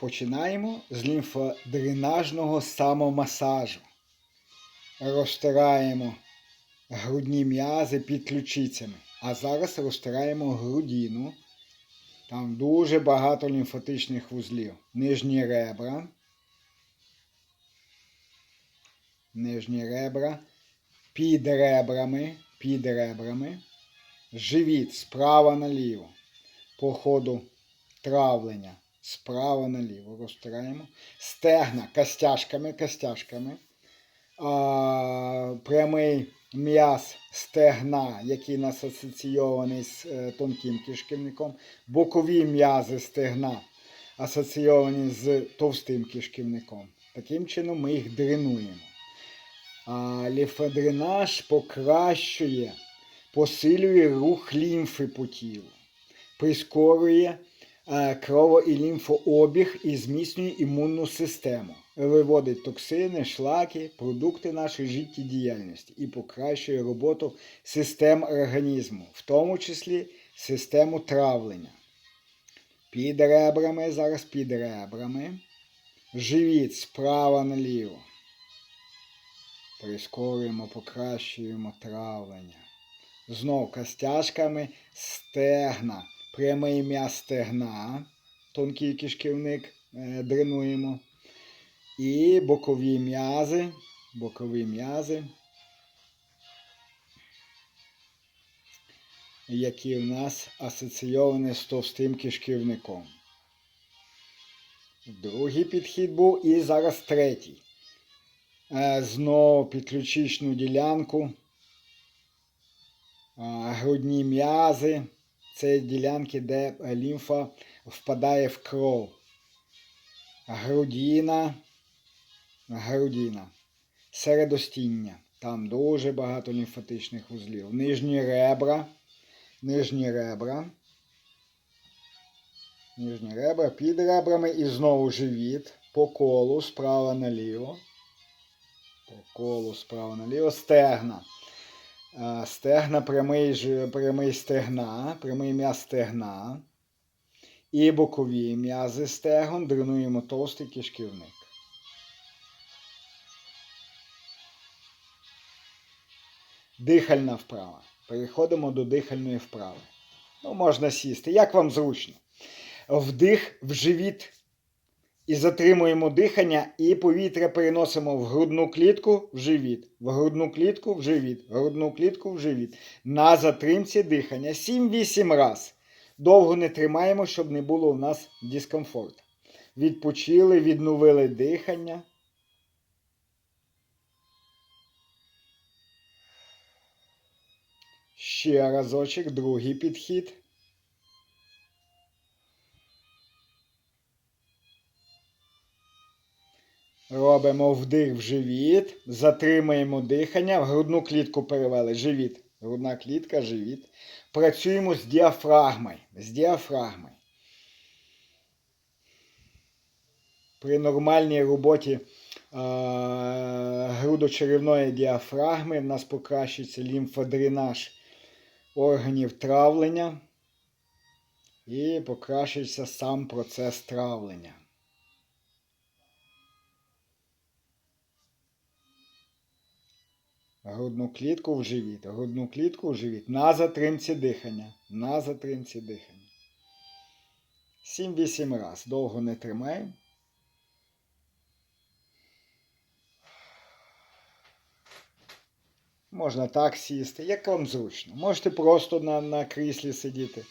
Починаємо з лімфодренажного самомасажу. Розтираємо грудні м'язи під ключицями. А зараз розтираємо грудину. Там дуже багато лімфатичних вузлів. Нижні ребра. Нижні ребра. Під ребрами. Під ребрами. Живіт справа наліво. По ходу травлення. Справа наліво розтираємо. Стегна костяшками, костяшками. А, прямий м'яз стегна, який у нас асоційований з е, тонким кишківником. Бокові м'язи стегна асоційовані з товстим кишківником. Таким чином ми їх дренуємо. А лімфодренаж покращує, посилює рух лімфи по тілу, прискорює крово- і лімфообіг і зміцнює імунну систему, виводить токсини, шлаки, продукти нашої життєдіяльності і покращує роботу систем організму, в тому числі систему травлення. Під ребрами, зараз під ребрами, живіт справа наліво. Прискорюємо, покращуємо травлення. Знов костяшками стегна. Прямий м'яз стегна. Тонкий кишківник е, дренуємо. І бокові м'язи. Бокові м'язи. Які в нас асоційовані з товстим кишківником. Другий підхід був і зараз третій. Е, Знову підключичну ділянку. Грудні м'язи. Це ділянки, де лімфа впадає в кров. Грудіна. Грудіна. Середостіння. Там дуже багато лімфатичних вузлів. Нижні ребра. Нижні ребра. Нижні ребра під ребрами і знову живіт по колу справа наліво. По колу справа наліво. Стегна. Е, Стегна, прямий, прямий стегна, прямий м'яз стегна. І бокові м'язи стегон дренуємо товстий кишківник. Дихальна вправа. Переходимо до дихальної вправи. Ну, можна сісти. Як вам зручно? Вдих в живіт і затримуємо дихання, і повітря переносимо в грудну клітку в живіт, в грудну клітку в живіт, в грудну клітку в живіт. На затримці дихання 7-8 раз. Довго не тримаємо, щоб не було у нас дискомфорту. Відпочили, відновили дихання. Ще разочок, другий підхід. Робимо вдих в живіт, затримуємо дихання, в грудну клітку перевели. Живіт. Грудна клітка, живіт. Працюємо з діафрагмою. З діафрагмою. При нормальній роботі грудочеревної діафрагми в нас покращується лімфодренаж органів травлення і покращується сам процес травлення. Грудну клітку в живіт, грудну клітку в живіт. На затримці дихання. На затримці дихання. 7-8 раз. Довго не тримаємо. Можна так сісти, як вам зручно. Можете просто на, на кріслі сидіти.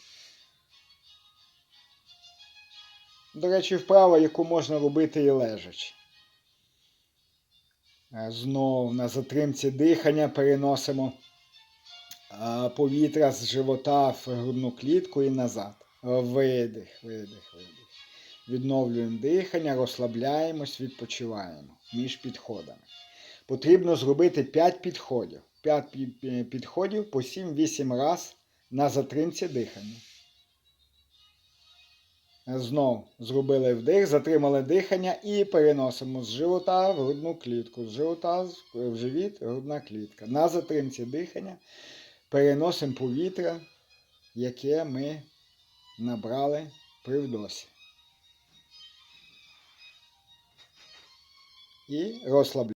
До речі, вправа, яку можна робити і лежачи. Е, Знов на затримці дихання переносимо е, повітря з живота в грудну клітку і назад. Е, Видих, видих, видих. Відновлюємо дихання, розслабляємось, відпочиваємо між підходами. Потрібно зробити 5 підходів. 5 підходів по 7-8 раз на затримці дихання. Знов зробили вдих, затримали дихання і переносимо з живота в грудну клітку. З живота в живіт, грудна клітка. На затримці дихання переносимо повітря, яке ми набрали при вдосі. І розслабляємо.